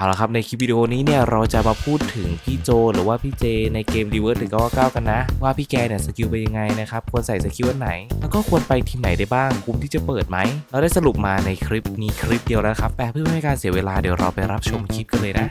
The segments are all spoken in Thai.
เอาละครับในคลิปวิดีโอนี้เนี่ยเราจะมาพูดถึงพี่โจหรือว่าพี่เจในเกม r e v e r s ถึง99กันนะ ว่าพี่แกเนี่ยสกิลเป็นยังไงนะครับควรใส่สกิลอันไหน แล้วก็ควรไปทีมไหนได้บ้างกลุ่มที่จะเปิดไหมเราได้สรุปมาในคลิปนี้คลิปเดียวแล้วครับแต่เพื่อไม่ให้การเสียเวลาเดี๋ยวเราไปรับชมคลิปกันเลยนะ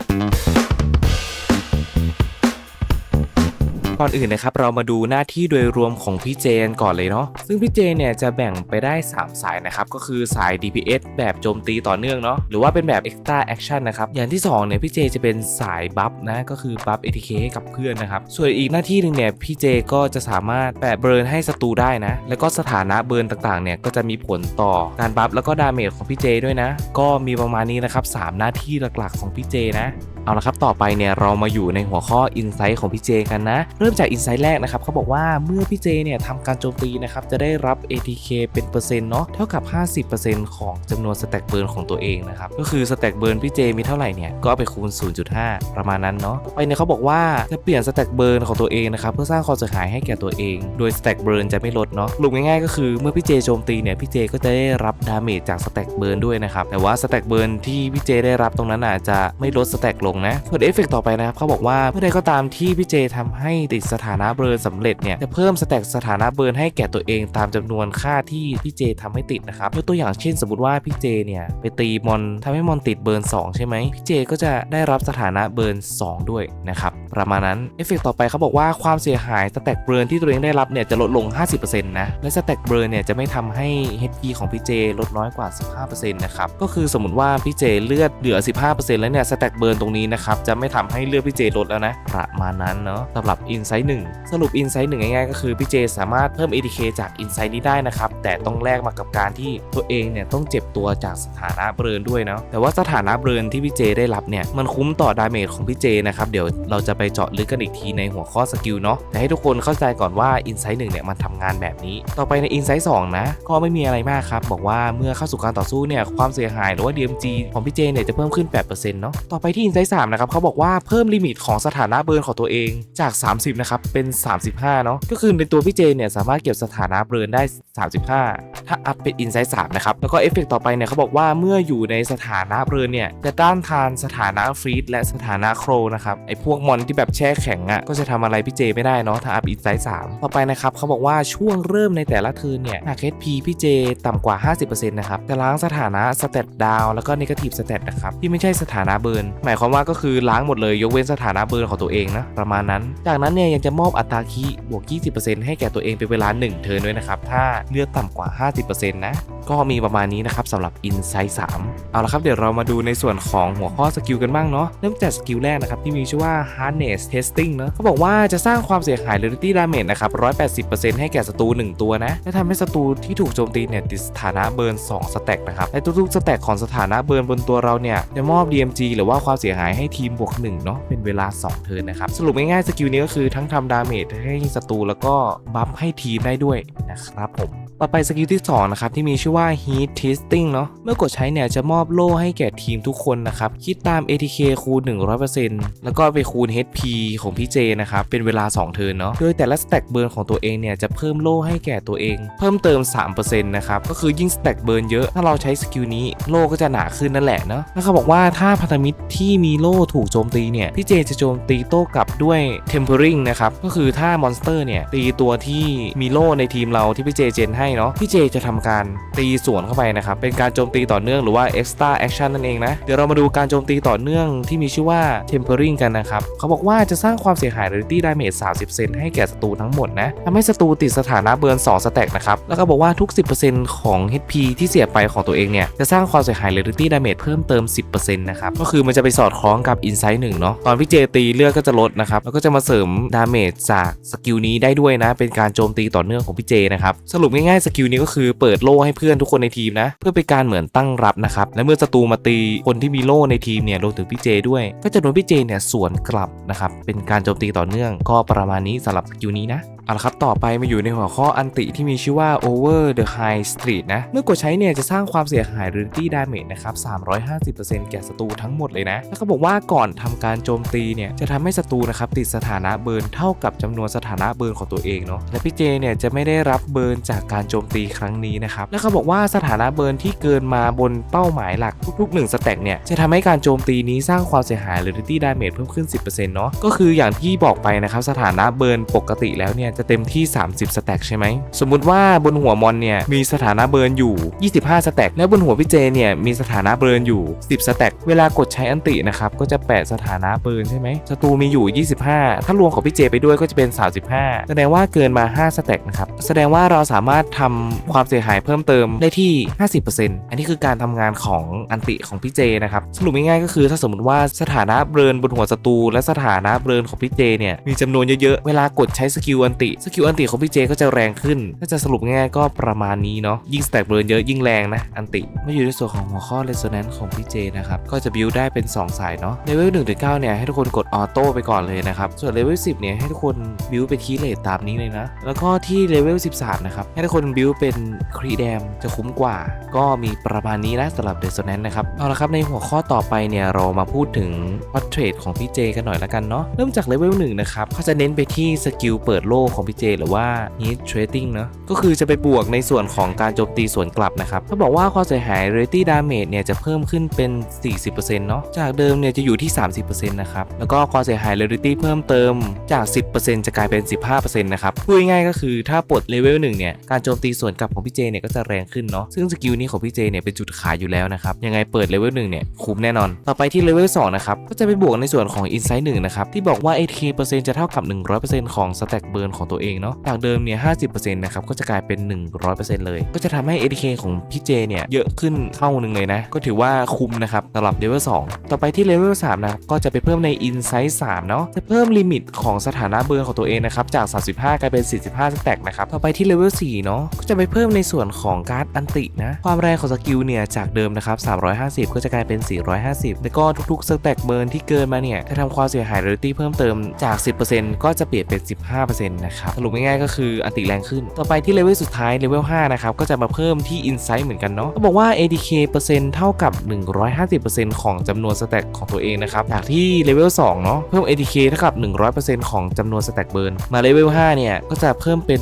ก่อนอื่นนะครับเรามาดูหน้าที่โดยรวมของพี่เจนก่อนเลยเนาะซึ่งพี่เจเนี่ยจะแบ่งไปได้ 3 สายนะครับก็คือสาย DPS แบบโจมตีต่อเนื่องเนาะหรือว่าเป็นแบบ Extra Action นะครับอย่างที่2เนี่ยพี่เจจะเป็นสายบัฟนะก็คือบัฟ ATK ให้กับเพื่อนนะครับส่วนอีกหน้าที่หนึ่งเนี่ยพี่เจก็จะสามารถแปะเบิร์นให้ศัตรูได้นะแล้วก็สถานะเบิร์นต่างๆเนี่ยก็จะมีผลต่อการบัฟแล้วก็ดาเมจของพี่เจด้วยนะ ก็มีประมาณนี้นะครับสามหน้าที่หลักๆของพี่เจนะเอาละครับ ต่อไปเนี่ยเรามาอยู่ในหัวข้อ Insight ของพี่เจกันนะ เริ่มจาก Insight แรกนะครับเขาบอกว่าเมื่อพี่เจเนี่ยทำการโจมตีนะครับจะได้รับ ATK เป็นเปอร์เซ็นต์เนาะเท่ากับ 50%ของจำนวนสแต็กเบิร์นของตัวเองนะครับก็คือสแต็กเบิร์นพี่เจมีเท่าไหร่เนี่ยก็ไปคูณ 0.5 ประมาณนั้นเนาะไปเนี่ยเขาบอกว่าจะเปลี่ยนสแต็กเบิร์นของตัวเองนะครับเพื่อสร้างความเสียหายให้แก่ตัวเอง โดยสแต็กเบิร์นจะไม่ลดเนาะสรุปง่ายๆก็คือเมื่อพี่เจโจมตีเนี่ยพี่เจก็จะได้รับดาเมจจากสแต็กเบิร์นด้วยนะครับแต่ว่าสแต็กเบิร์นที่พี่เจได้รับตรงนั้นอาจจะไม่ลดสแต็กลงนะส่วนเอฟเฟกต์ต่อไปนะครับเขาบอกว่าเมื่อใดก็ตามที่พี่เจทำให้ติดสถานะเบิร์นสำเร็จเนี่ยจะเพิ่มสแต็กสถานะเบิร์นให้แก่ตัวเองตามจำนวนค่าที่พี่เจทำให้ติดนะครับยกตัวอย่างเช่น สมมติว่าพี่เจเนี่ยไปตีมอนทำให้มอนติดเบิร์น2ใช่ไหมพี่เจก็จะได้รับสถานะเบิร์น2ด้วยนะครับประมาณนั้นเอฟเฟกต์ต่อไปเขาบอกว่าความเสียหายสแต็กเบิร์นที่ตัวเองได้รับเนี่ยจะลดลง 50%นะและสแต็กเบิร์นเนี่ยจะไม่ทำให้ HP ของพี่เจลดน้อยกว่า 15%นะครับก็คือสมมติว่าพี่เจเลือดเหลือ 15%แล้วเนี่ยสแต็กเบิร์นตรงนี้นะครับจะไม่ทำให้เลือดพี่เจลดแล้วนะประมาณนั้นเนาะสำหรับ Insight 1 สรุป Insight 1ง่ายๆก็คือพี่เจสามารถเพิ่ม ATK จาก Insight นี้ได้นะครับแต่ต้องแลกมากับการที่ตัวเองเนี่ยต้องเจ็บตัวจากสถานะเบิร์นด้วยเนาะแต่ว่าสถานะเบิร์นที่พี่เจได้รับเนี่ยมันคุ้มต่อดาเมจของพี่เจนะครับเดี๋ยวเราจะไปเจาะลึกกันอีกทีในหัวข้อสกิลเนาะแต่ให้ทุกคนเข้าใจก่อนว่า Insight 1เนี่ยมันทำงานแบบนี้ ต่อไปใน Insight 2นะก็ไม่มีอะไรมากครับบอกว่าเมื่อเข้าสู่การต่อสู้เนี่ยความเสียหายหรือว่า DMG ของพี่เจเนี่ยจะเพิ่มขึ้น8%เนาะต่อไปที่ Insight 3นะครับเขาบอกว่าเพิ่มลิมิตของสถานะเบิร์นของตัวเองจาก 30 นะครับ เป็น 35 เนาะก็คือในตัวพี่เจเนี่ยสามารถเก็บสถานะเบิร์นได้ 35 ถ้าอัพเป็น Insight 3นะครับ แล้วก็เอฟเฟกต์ต่อไปเนี่ยเขาบอกว่าเมื่ออยู่ในสถานะเบิร์นเนี่ยจะต้านทานสถานะฟรีดและสถานะโครนะครับไอพวกมอนที่แบบแช่แข็งอะ่ะก็จะทำอะไรพี่เจไม่ได้เนาะถ้าอัพ Insight 3ต่อไปนะครับเขาบอกว่าช่วงเริ่มในแต่ละเทิร์นเนี่ยหาก HP พี่เจต่ำกว่า 50%นะครับจะล้างสถานะสเตตดาวแล้วก็นกาทีฟสเตตนะครับที่ไม่ใช่สถานะเบิร์นหมายความว่าก็คือล้างหมดเลยยกเว้นสถานะเบิร์ของตัวเองนะประมาณนั้น จากนั้นเนี่ยยังจะมอบอัตราคีบวก 20%ให้แก่ตัวเองเป็นเวลา 1 เทิร์นด้วยนะครับ ถ้าเลือดต่ำกว่า 50%นะก็มีประมาณนี้นะครับสำหรับ Insight 3 เอาละครับเดี๋ยวเรามาดูในส่วนของหัวข้อสกิลกันบ้างเนาะเริ่มจากสกิลแรกนะครับที่มีชื่อว่า Harness Testing เนาะเขาบอกว่าจะสร้างความเสียหาย Reality Damage นะครับ 180%ให้แก่ศัตรู1 ตัวนะและทำให้ศัตรูที่ถูกโจมตีเนี่ยติดสถานะเบิร์น2สแต็กนะครับและทุกๆสแต็กของสถานะเบิร์นบนตัวเราเนี่ยจะมอบ DMG หรือว่าความเสียหายให้ทีมบวก1เนาะเป็นเวลา 2 เทิร์นนะครับ สรุปง่ายๆสกิลนี้ก็คือทั้งทำดาเมจให้ศัตรูแล้วก็บัฟให้ทีมได้ด้วยนะครับผม ต่อไปสกิลที่2นะครับที่มีชื่อว่า Heat Testing เนาะเมื่อกดใช้เนี่ยจะมอบโล่ให้แก่ทีมทุกคนนะครับคิดตาม ATK คูณ 100%แล้วก็ไปคูณ HP ของพี่เจนะครับเป็นเวลา 2 เทิร์นเนาะโดยแต่ละสแต็กเบิร์นของตัวเองเนี่ยจะเพิ่มโล่ให้แก่ตัวเอง เพิ่มเติม 3%นะครับก็คือยิ่งสแต็กเบิร์นเยอะถ้าเราใช้สกิลนี้โล่ก็จะหนาขึ้นนั่นแหละเนาะแล้วเขาบอกว่าถ้าพันธมิตรที่มีโล่ถูกโจมตีเนี่ยพี่เจจะโจมตีโต้กลับด้วย Tempering นะครับก็คือถ้ามอนสเตอร์เนี่ยตีตัวที่มีโล่ในทีมเราที่พี่เจเจนให้เนาะพี่เจจะทำการตีสวนเข้าไปนะครับ เป็นการโจมตีต่อเนื่องหรือว่า extra action นั่นเองนะ เดี๋ยวเรามาดูการโจมตีต่อเนื่องที่มีชื่อว่า tempering กันนะครับ เขาบอกว่าจะสร้างความเสียหาย reality damage 30%ให้แก่ศัตรูทั้งหมดนะทำให้ศัตรูติดสถานะเบิร์น2สแต็กนะครับ แล้วก็บอกว่าทุก 10%ของ HP ที่เสียไปของตัวเองเนี่ย จะสร้างความเสียหาย reality damage เพิ่มเติม 10%นะครับ ก็คือมันจะไปสอดคล้องกับ insight 1เนาะ ตอนพี่เจตีเลือดก็จะลดนะครับ แล้วก็จะมาเสริม damage จากสกิลนี้ได้ด้วยนะ เป็นการโจมตีต่อเนื่องของพี่เจนะครับ สรุปง่ายสกิลนี้ก็คือเปิดโล่ให้เพื่อนทุกคนในทีมนะ เพื่อเป็นการเหมือนตั้งรับนะครับ และเมื่อศัตรูมาตีคนที่มีโล่ในทีมเนี่ยรวมถึงพี่เจด้วย ก็จะโดนพี่เจเนี่ยสวนกลับนะครับเป็นการโจมตีต่อเนื่องก็ประมาณนี้สำหรับสกิลนี้นะ เอาละครับ ต่อไปมาอยู่ในหัวข้ออันติที่มีชื่อว่า over the high street นะ เมื่อกดใช้เนี่ยจะสร้างความเสียหาย reality damage นะครับ 350%แก่ศัตรูทั้งหมดเลยนะ แล้วเขาบอกว่าก่อนทำการโจมตีเนี่ยจะทำให้ศัตรูนะครับติดสถานะเบิร์นเท่ากับจำนวนสถานะเบิร์นของตัวเองเนาะ และพี่เจเนี่ยจะไม่ได้รับเบิร์นจากการโจมตีครั้งนี้นะครับ แล้วเขาบอกว่าสถานะเบิร์นที่เกินมาบนเป้าหมายหลักทุกๆ1สแต็กเนี่ยจะทำให้การโจมตีนี้สร้างความเสียหาย reality damage เพิ่มขึ้น 10%เนาะ ก็คืออย่างที่บอกไปนะครับสถานะเบิร์นปกติแล้วเนี่ยจะเต็มที่ 30 สแต็กใช่ไหม สมมุติว่าบนหัวมอนเนี่ยมีสถานะเบิร์นอยู่ 25 สแต็กและบนหัวพี่เจเนี่ยมีสถานะเบิร์นอยู่ 10 สแต็กเวลากดใช้อันตินะครับก็จะแปะสถานะเบิร์นใช่ไหมศัตรูมีอยู่ 25 ถ้ารวมของพี่เจไปด้วยก็จะเป็น 35 แสดงว่าเกินมา 5 สแต็กนะครับแสดงว่าเราสามารถทำความเสียหายเพิ่มเติมได้ที่ 50%อันนี้คือการทำงานของอันติของพี่เจนะครับสรุปง่ายๆก็คือถ้าสมมติว่าสถานะเบิร์นบนหัวศัตรูและสถานะเบิร์นของพี่เจเนี่ยมีจำนวนเยอะๆเวลากดใช้สกิลอันติสกิลอันติของพี่เจก็จะแรงขึ้นถ้าจะสรุปง่ายก็ประมาณนี้เนาะยิ่งสแต็กเบิร์นเยอะยิ่งแรงนะอันติมาอยู่ในส่วนของหัวข้อ resonance ของพี่เจนะครับก็จะบิวได้เป็น 2 สายเนาะเลเวล1ถึง9เนี่ยให้ทุกคนกดออโต้ไปก่อนเลยนะครับส่วนเลเวล10เนี่ยให้ทุกคนบิวไปคีเลทตามนี้เลยนะ แล้วก็ที่เลเวล13นะครับให้ทุกคนบิวเป็นครีแดมจะคุ้มกว่า ก็มีประมาณนี้นะสำหรับ resonance นะครับเอาละครับในหัวข้อต่อไปเนี่ยเรามาพูดถึง portrait ของพี่เจกันหน่อยละกันเนาะเริ่มจากเลเวล1นะครับเขาจะเน้นไปที่สกิลเปิดโลกของพี่เจหรือว่า hit trading เนาะก็คือจะไปบวกในส่วนของการโจมตีสวนกลับนะครับเขาบอกว่าความเสียหาย reality damage เนี่ยจะเพิ่มขึ้นเป็น 40%เนาะจากเดิมเนี่ยจะอยู่ที่ 30%นะครับแล้วก็ความเสียหาย reality เพิ่มเติมจาก 10%จะกลายเป็น 15%นะครับพูดง่ายๆก็คือถ้าปลดเลเวล1เนี่ยการโจมตีสวนกลับของพี่เจเนี่ยก็จะแรงขึ้นเนาะซึ่งสกิลนี้ของพี่เจเนี่ยเป็นจุดขายอยู่แล้วนะครับยังไงเปิดเลเวล1เนี่ยคุ้มแน่นอน ต่อไปที่เลเวล2นะครับก็จะไปบวกในส่วนของ Insight 1นะครับที่บอกว่า ATK เปอร์เซ็นต์จะเท่ากับ 100%ของ Stack Burn ของตัวเองเนาะจากเดิมเนี่ย50%นะครับก็จะกลายเป็น 100%เลย ก็จะทำให้ ATK ของพี่เจเนี่ยเยอะขึ้นเท่าหนึ่งเลยนะ ก็ถือว่าคุ้มนะครับสำหรับเลเวล2ต่อไปที่เลเวล3นะครับก็จะไปเพิ่มใน Insight 3เนาะจะเพิ่มลิมิตของสถานะเบิร์ของตัวเองนะครับจาก 35 กลายเป็น 45สแต็กนะครับต่อไปที่เลเวล4เนาะก็จะไปเพิ่มในส่วนของการ์ดอันตินะความแรงของสกิลเนี่ยจากเดิมนะครับ350 ก็จะกลายเป็น 450 แล้วก็ทุกๆสแต็กเบิร์นที่เกินมาเนี่ยจะทำความเสียหาย reality เพิ่มเติมจาก 10%ก็จะเปลี่ยนเป็น 15%นะครับสรุปง่ายๆก็คืออันติแรงขึ้น ต่อไปที่เลเวลสุดท้ายเลเวล5นะครับก็จะมาเพิ่มที่ Insight เหมือนกันเนาะก็บอกว่า ADK เปอร์เซ็นต์เท่ากับ 150%ของจำนวนสแต็กของตัวเองนะครับจากที่เลเวล2เนาะเพิ่ม ADK เท่ากับ 100%ของจำนวนสแต็กเบิร์นมาเลเวล5เนี่ยก็จะเพิ่มเป็น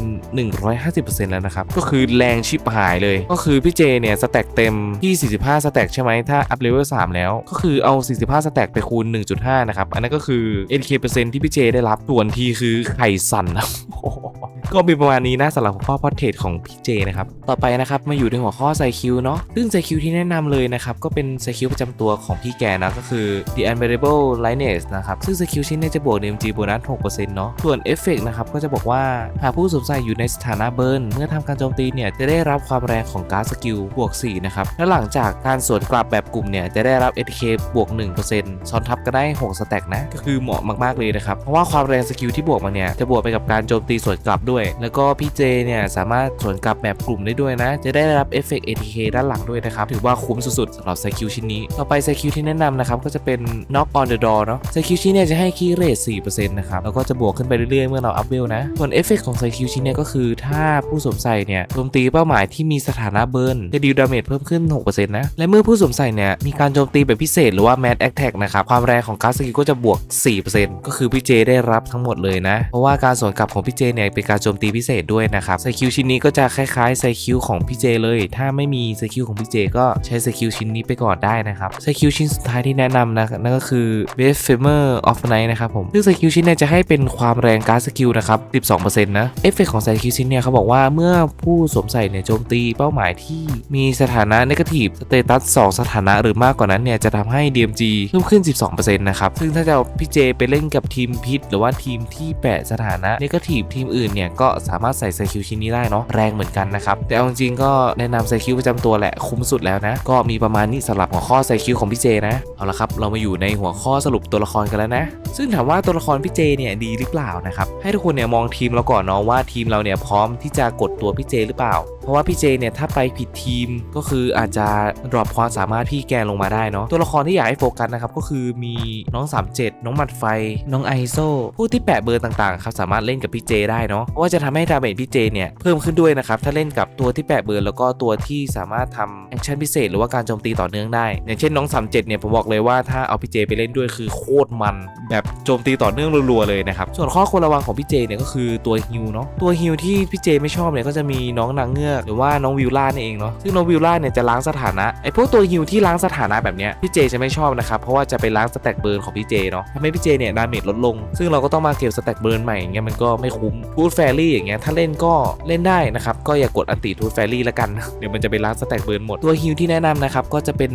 150%แล้วนะครับก็คือแรงชิบหายเลย ก็คือพี่เจเนี่ยสแต็กเต็มที่ 45 สแต็กใช่ไหมถ้าอัพเลเวล3แล้ว ก็คือเอา 45 สแต็กไปคูณ 1.5 นะครับ อันนั้นก็คือ ADK เปอร์เซ็นต์ที่พี่เจได้รับส่วนที่คือไข่สั่นนะ oh. ก็มีประมาณนี้นะสำหรับหัวข้อพอร์เทรตของพี่เจนะครับต่อไปนะครับมาอยู่ในหัวข้อไซคิวเนาะซึ่งไซคิวที่แนะนำเลยนะครับก็เป็นไซคิวประจำตัวของพี่แกนะก็คือ The Unbearable Lightness นะครับซึ่งไซคิวชิ้นนี้จะบวก DMG โบนัส6%เนาะส่วนเอฟเฟกนะครับก็จะบอกว่าหากผู้สวมใส่อยู่ในสถานะเบิร์นเมื่อทำการโจมตีเนี่ยจะได้รับความแรงของการสกิลบวก4นะครับและหลังจากการสวนกลับแบบกลุ่มเนี่ยจะได้รับ ATK บวก1%ซ้อนทับก็ได้6สแต็กนะก็คือเหมาะมากๆเลยนะครับเพราะว่าความแรงสกิลที่บวกมาเนี่ยจะบวกไปกับการโจมตีสวนกลับด้วยแล้วก็พี่เจเนี่ยสามารถสวนกลับแบบกลุ่มได้ด้วยนะ จะได้รับเอฟเฟกต์ ATK ด้านหลังด้วยนะครับ ถือว่าคุ้มสุดๆสำหรับไซคิวชิ้นนี้ ต่อไปไซคิวที่แนะนำนะครับ ก็จะเป็น Knock on the door เนาะไซคิวชิ้นเนี่ยจะให้คีย์เรท4%นะครับ แล้วก็จะบวกขึ้นไปเรื่อยๆ เมื่อเราอัพเวลนะ ส่วนเอฟเฟกต์ของไซคิวชิ้นเนี่ยก็คือถ้าผู้สวมใส่เนี่ยโจมตีเป้าหมายที่มีสถานะเบิร์นจะดีลดาเมจเพิ่มขึ้น6%นะ และเมื่อผู้สวมใส่เนี่ยมีการโจมตีแบบพิเศษหรือว่า Mad Attack นะครับความแรงของการสกิลก็จะบวก 4%ก็คือพี่เจได้รับทั้งหมดเลยนะ เพราะว่าการสวนกลับของพี่เจเนี่ยเป็นการโจจมตีพิเศษด้วยนะครับไซคิวชิ้นนี้ก็จะคล้ายๆไซคิวของพี่เจเลย ถ้าไม่มีไซคิวของพี่เจก็ใช้ไซคิวชิ้นนี้ไปก่อนได้นะครับไซคิวชิ้นสุดท้ายที่แนะนำนะนั่นก็คือ b e s t f a m e r of Night นะครับผมซึ่งไซคิวชิ้นเนี่ยจะให้เป็นความแรงการ์ดสกิลนะครับ 12%นะเอฟเฟกของไซคิวชิ้นเนี่ยเขาบอกว่าเมื่อผู้สวมใส่เนี่ยโจมตีเป้าหมายที่มีสถานะ negative สเตตัส2สถานะหรือมากกว่านั้นเนี่ยจะทำให้ DMG เพิ่มขึ้น 12%นะครับซึ่งถ้าจะพี่เจไปเล่นกับทีมพิษหรือว่าทีมที่แปะสถานะ negative ทีมอื่นเนี่ยก็สามารถใส่ไซคิวชิ้นนี้ได้เนาะแรงเหมือนกันนะครับ แต่เอาจริงก็แนะนำไซคิวประจำตัวแหละคุ้มสุดแล้วนะ ก็มีประมาณนี้สำหรับหัวข้อไซคิวของพี่เจนะ เอาละครับ เรามาอยู่ในหัวข้อสรุปตัวละครกันแล้วนะ ซึ่งถามว่าตัวละครพี่เจเนี่ยดีหรือเปล่านะครับให้ทุกคนเนี่ยมองทีมเราก่อนเนาะว่าทีมเราเนี่ยพร้อมที่จะกดตัวพี่เจหรือเปล่า เพราะว่าพี่เจเนี่ยถ้าไปผิดทีมก็คืออาจจะดรอปความสามารถพี่แกลงมาได้เนาะตัวละครที่อยากให้โฟกัสนะครับก็คือมีน้อง 37 น้องหมัดไฟ น้องไอโซผู้ที่แปะเบอร์ต่างๆครับสามารถเล่นกับพี่เจได้เนาะเพราะว่าว่าจะทำให้ดาเมจพี่เจเนี่ยเพิ่มขึ้นด้วยนะครับถ้าเล่นกับตัวที่แปะเบิร์นแล้วก็ตัวที่สามารถทำแอคชั่นพิเศษหรือว่าการโจมตีต่อเนื่องได้ อย่างเช่นน้อง37เนี่ยผมบอกเลยว่าถ้าเอาพี่เจไปเล่นด้วยคือโคตรมัน แบบโจมตีต่อเนื่องรัวๆเลยนะครับส่วนข้อควรระวังของพี่เจเนี่ยก็คือตัวฮิวเนาะตัวฮิวที่พี่เจไม่ชอบเนี่ยก็จะมีน้องนางเงือกหรือว่าน้องวิลล่านี่เองเนาะซึ่งน้องวิลล่าเนี่ยจะล้างสถานะไอพวกตัวฮิวที่ล้างสถานะแบบเนี้ยพี่เจจะไม่ชอบนะครับเพราะว่าจะไปล้างสแต็กเบิร์นของพี่เจเนาะทำให้พี่เจเนี่ยดาเมจลดลง ซึ่งเราก็ต้องมาเก็บสแต็กเบิร์นใหม่อย่างเงี้ยมันก็ไม่คุ้มทูตแฟรี่อย่างเงี้ยถ้าเล่นก็เล่นได้นะครับ ก็อย่ากดอันติทูตแฟรี่ละกัน เดี๋ยวมันจะไปล้างสแต็กเบิร์นหมด ตัวฮิวที่แนะนำนะครับ ก็จะเป็น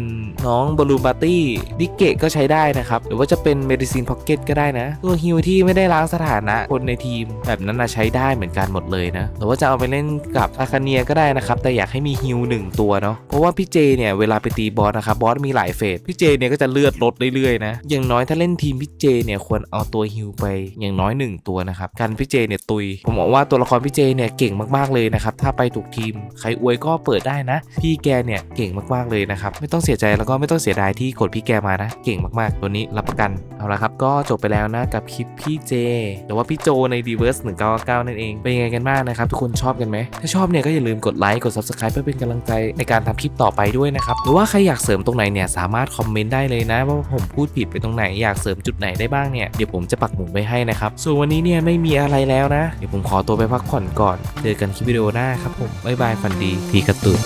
น้องบอลูบาตี้ดิเกตก็ใช้ได้นะครับ หรือว่าจะเป็นเมดิซินพ็อกเก็ตก็ได้นะ ตัวฮิวที่ไม่ได้ล้างสถานะคนในทีม แบบนั้นนะใช้ได้เหมือนกันหมดเลยนะหรือว่าจะเอาไปเล่นกับอาคาเนียก็ได้นะครับ แต่อยากให้มีฮิวหนึ่งตัวเนาะเพราะว่าพี่เจเนี่ยเวลาไปตีบอสนะครับบอสมีหลายเฟสพี่เจเนี่ยก็จะเลือดลดเรื่อยๆนะอย่างน้อยถ้าเล่นทีมพี่เจเนี่ยควรเอาตัวฮิวไปอย่างน้อยหนึ่งตัวนะครับกันพี่เจเนี่ยตุยผมบอกว่าตัวละครพี่เจเนี่ยเก่งมากๆเลยนะครับถ้าไปถูกทีมใครอวยก็เปิดได้นะ พี่แกเนี่ยเก่งมากๆเลยนะครับไม่ต้องเสียใจแล้วก็ไม่ต้องเสียดายที่กดพี่แกมานะ เก่งมากๆตัวนี้รับประกัน เอาละครับก็จบไปแล้วนะกับคลิปพี่เจ หรือว่าพี่โจใน d ีเว r ร์ส1999นั่นเอง เป็นยังไงกันบ้างนะครับ ทุกคนชอบกันไหม ถ้าชอบเนี่ยก็อย่าลืมกดไลค์กด subscribe เพื่อเป็นกำลังใจในการทำคลิปต่อไปด้วยนะครับ หรือว่าใครอยากเสริมตรงไหนเนี่ยสามารถคอมเมนต์ได้เลยนะ ว่าผมพูดผิดไปตรงไหนอยากเสริมจุดไหนได้บ้างเนี่ยเดี๋ยวผมจะปักหมุดไว้ให้นะครับส่วนวันนี้เนี่ยไม่มีอะไรแล้วนะเดี๋ยวผมขอตัวไปพักผ่อนก่อนเจอกันคลิปวิดีโอหน้าครับผมบ๊ายบายฝันดีพีกระตุน